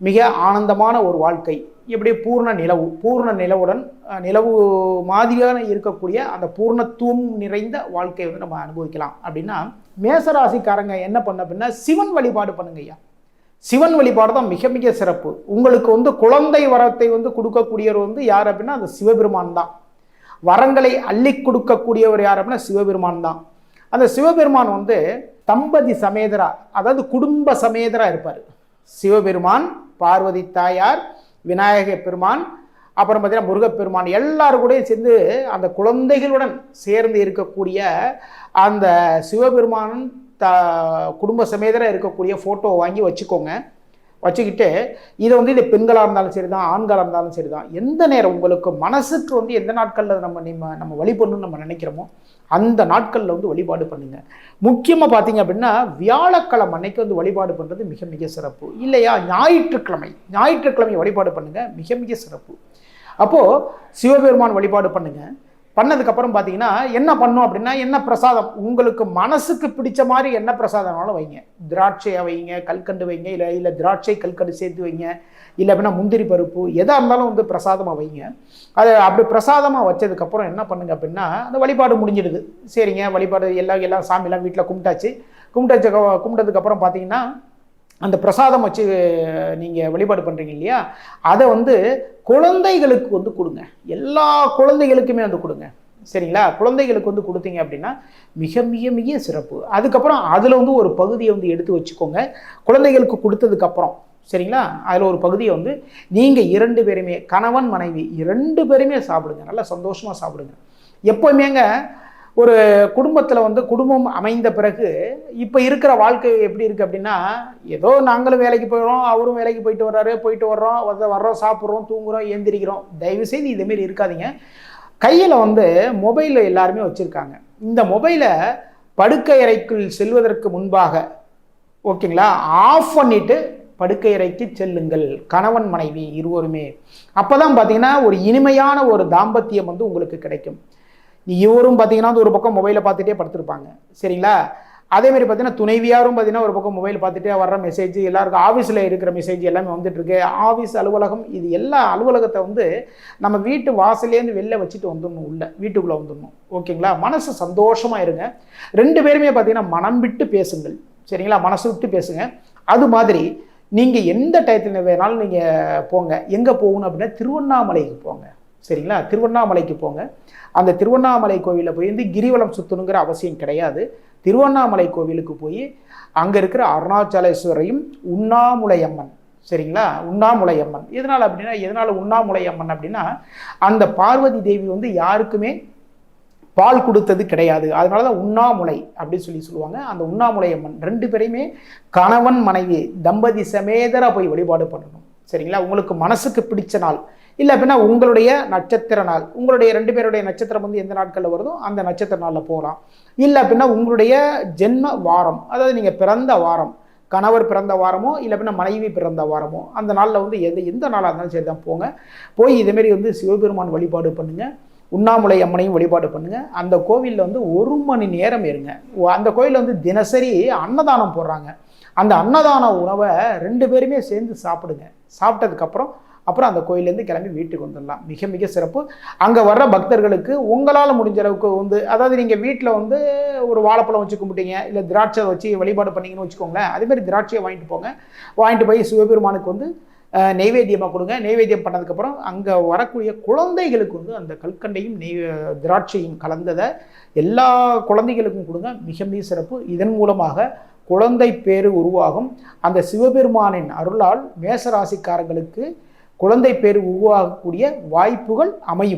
மிக ஆனந்தமான ஒரு வாழ்க்கை. இப்படி பூர்ண நிலவு பூர்ண நிலவுடன் நிலவு மாதிரியான இருக்கக்கூடிய அந்த பூர்ணத்துவம் நிறைந்த வாழ்க்கையை வந்து நம்ம அனுபவிக்கலாம். அப்படின்னா மேசராசிக்காரங்க என்ன பண்ண அப்படின்னா சிவன் வழிபாடு பண்ணுங்க ஐயா. சிவன் வழிபாடு தான் மிக மிக சிறப்பு. உங்களுக்கு வந்து குழந்தை வரத்தை வந்து கொடுக்கக்கூடியவர் வந்து யார் அப்படின்னா அந்த சிவபெருமான் தான். வரங்களை அள்ளி கொடுக்கக்கூடியவர் யார் அப்படின்னா சிவபெருமான் தான். அந்த சிவபெருமான் வந்து தம்பதி சமேதரா அதாவது குடும்ப சமேதரா இருப்பார். சிவபெருமான் பார்வதி தாயார் விநாயக பெருமான் அப்புறம் பார்த்தீங்கன்னா முருகப்பெருமான் எல்லாரும் கூடயும் சேர்ந்து அந்த குழந்தைகளுடன் சேர்ந்து இருக்கக்கூடிய அந்த சிவபெருமான் த குடும்ப சமேதராக இருக்கக்கூடிய ஃபோட்டோ வாங்கி வச்சுக்கோங்க. வச்சுக்கிட்டு இதை வந்து இது பெண்களாக இருந்தாலும் சரி தான் ஆண்களாக இருந்தாலும் சரி தான் எந்த நேரம் உங்களுக்கு மனசுக்கு வந்து எந்த நாட்களில் நம்ம நம்ம நம்ம வழிபடணும்னு நம்ம நினைக்கிறோமோ அந்த நாட்களில் வந்து வழிபாடு பண்ணுங்கள் முக்கியமாக பார்த்தீங்க அப்படின்னா வியாழக்கிழமை அன்னைக்கு வந்து வழிபாடு பண்ணுறது மிக மிக சிறப்பு. இல்லையா? ஞாயிற்றுக்கிழமை ஞாயிற்றுக்கிழமை வழிபாடு பண்ணுங்கள் மிக மிக சிறப்பு. அப்போது சிவபெருமான் வழிபாடு பண்ணுங்கள் பண்ணதுக்கப்புறம் பார்த்தீங்கன்னா என்ன பண்ணும் அப்படின்னா என்ன பிரசாதம்? உங்களுக்கு மனசுக்கு பிடிச்ச மாதிரி என்ன பிரசாதம்னாலும் வைங்க. திராட்சையை வைங்க கல்கண்டு வைங்க இல்லை இல்லை திராட்சை கல்கண்டு சேர்த்து வைங்க இல்லை அப்படின்னா முந்திரி பருப்பு எதாக இருந்தாலும் வந்து பிரசாதமாக வைங்க. அது அப்படி பிரசாதமாக வச்சதுக்கப்புறம் என்ன பண்ணுங்க அப்படின்னா அந்த வழிபாடு முடிஞ்சிடுது. சரிங்க வழிபாடு எல்லாம் எல்லாம் சாமியெல்லாம் வீட்டில் கும்பிட்டாச்சு. கும்பிட்டாச்சு கும்பிட்டதுக்கப்புறம் பார்த்தீங்கன்னா அந்த பிரசாதம் வச்சு நீங்கள் வழிபாடு பண்ணுறீங்க இல்லையா? அதை வந்து குழந்தைகளுக்கு வந்து கொடுங்க. எல்லா குழந்தைகளுக்குமே வந்து கொடுங்க. சரிங்களா? குழந்தைகளுக்கு வந்து கொடுத்தீங்க அப்படின்னா மிக மிக மிக சிறப்பு. அதுக்கப்புறம் அதில் வந்து ஒரு பகுதியை வந்து எடுத்து வச்சுக்கோங்க. குழந்தைகளுக்கு கொடுத்ததுக்கப்புறம். சரிங்களா? அதில் ஒரு பகுதியை வந்து நீங்கள் இரண்டு பேருமே கணவன் மனைவி இரண்டு பேருமே சாப்பிடுங்க. நல்லா சந்தோஷமாக சாப்பிடுங்க. எப்போவுமேங்க ஒரு குடும்பத்தில் வந்து குடும்பம் அமைந்த பிறகு இப்போ இருக்கிற வாழ்க்கை எப்படி இருக்குது அப்படின்னா ஏதோ நாங்களும் வேலைக்கு போயிடுறோம் அவரும் வேலைக்கு போயிட்டு வர்றாரு போயிட்டு வர்றோம் வந்து வர்றோம் சாப்பிட்றோம் தூங்குறோம் ஏந்திரிக்கிறோம் தயவுசெய்து இதுமாரி இருக்காதீங்க. கையில் வந்து மொபைல் எல்லாருமே வச்சுருக்காங்க. இந்த மொபைலை படுக்கை அறைக்குள் செல்வதற்கு முன்பாக ஓகேங்களா? ஆஃப் பண்ணிவிட்டு படுக்கை அறைக்கு செல்லுங்கள். கணவன் மனைவி இருவருமே. அப்போ தான் பார்த்தீங்கன்னா ஒரு இனிமையான ஒரு தாம்பத்தியம் வந்து உங்களுக்கு கிடைக்கும். இவரும் பார்த்தீங்கன்னா ஒரு பக்கம் மொபைலை பார்த்துட்டே படுத்திருப்பாங்க. சரிங்களா? அதேமாதிரி பார்த்தீங்கன்னா துணைவியாரும் பார்த்தீங்கன்னா ஒரு பக்கம் மொபைல் பார்த்துட்டே வர்ற மெசேஜ் எல்லாருக்கும் ஆஃபீஸில் இருக்கிற மெசேஜ் எல்லாமே வந்துட்டு இருக்கு. ஆஃபீஸ் அலுவலகம் இது எல்லா அலுவலகத்தை வந்து நம்ம வீட்டு வாசலேருந்து வெளில வச்சுட்டு வந்துடணும் உள்ள வீட்டுக்குள்ளே வந்துடணும். ஓகேங்களா? மனசு சந்தோஷமாக இருங்க. ரெண்டு பேருமே பார்த்தீங்கன்னா மனம் விட்டு பேசுங்கள். சரிங்களா? மனசு விட்டு பேசுங்க. அது மாதிரி நீங்கள் எந்த டயத்தில் வேணாலும் நீங்கள் போங்க. எங்கே போகணும் அப்படின்னா திருவண்ணாமலைக்கு போங்க. சரிங்களா? திருவண்ணாமலைக்கு போங்க. அந்த திருவண்ணாமலை கோவிலில் போய் வந்து கிரிவலம் சுற்றணுங்கிற அவசியம் கிடையாது. திருவண்ணாமலை கோவிலுக்கு போய் அங்கே இருக்கிற அருணாச்சலேஸ்வரையும் உண்ணாமுலையம்மன் சரிங்களா? உண்ணாமுலையம்மன். எதனால் அப்படின்னா எதனால் உண்ணாமுலையம்மன் அப்படின்னா அந்த பார்வதி தேவி வந்து யாருக்குமே பால் கொடுத்தது கிடையாது. அதனால தான் உண்ணாமுலை அப்படின்னு சொல்லி சொல்லுவாங்க. அந்த உண்ணாமுலை அம்மன் ரெண்டு பேரையுமே கணவன் மனைவி தம்பதி சமேதராக போய் வழிபாடு பண்ணணும். சரிங்களா? உங்களுக்கு மனசுக்கு பிடிச்ச நாள். இல்லை அப்படின்னா உங்களுடைய நட்சத்திர நாள். உங்களுடைய ரெண்டு பேருடைய நட்சத்திரம் வந்து எந்த நாட்களில் வருதோ அந்த நட்சத்திர நாளில் போகலாம். இல்லை அப்படின்னா உங்களுடைய ஜென்ம வாரம். அதாவது நீங்கள் பிறந்த வாரம். கணவர் பிறந்த வாரமோ இல்லை அப்படின்னா மனைவி பிறந்த வாரமோ அந்த நாளில் வந்து எந்த எந்த நாளாக இருந்தாலும் சரி தான் போங்க. போய் இதேமாரி வந்து சிவபெருமான் வழிபாடு பண்ணுங்கள் உண்ணாமுலை அம்மனையும் வழிபாடு பண்ணுங்கள் அந்த கோவிலில் வந்து ஒரு மணி நேரம் இருங்க. அந்த கோயிலில் வந்து தினசரி அன்னதானம் போடுறாங்க. அந்த அன்னதான உணவை ரெண்டு பேருமே சேர்ந்து சாப்பிடுங்க. சாப்பிட்டதுக்கப்புறம் அப்புறம் அந்த கோயிலேருந்து கிளம்பி வீட்டுக்கு வந்துடலாம். மிக மிக சிறப்பு. அங்கே வர்ற பக்தர்களுக்கு உங்களால் முடிஞ்ச அளவுக்கு வந்து அதாவது நீங்கள் வீட்டில் வந்து ஒரு வாழைப்பழம் வச்சு கும்பிட்டீங்க இல்லை திராட்சை வச்சு வழிபாடு பண்ணீங்கன்னு வச்சுக்கோங்களேன் அதேமாதிரி திராட்சையை வாங்கிட்டு போங்க. வாங்கிட்டு போய் சிவபெருமானுக்கு வந்து நெய்வேத்தியமாக கொடுங்க. நெய்வேத்தியம் பண்ணதுக்கப்புறம் அங்கே வரக்கூடிய குழந்தைகளுக்கு வந்து அந்த கல்கண்டையும் நெய் திராட்சையும் கலந்ததை எல்லா குழந்தைகளுக்கும் கொடுங்க. மிக மிக சிறப்பு. இதன் மூலமாக குழந்தை பேரு உருவாகும். அந்த சிவபெருமானின் அருளால் மேசராசிக்காரங்களுக்கு குழந்தை பேரு உருவாகக்கூடிய வாய்ப்புகள் அமையும்.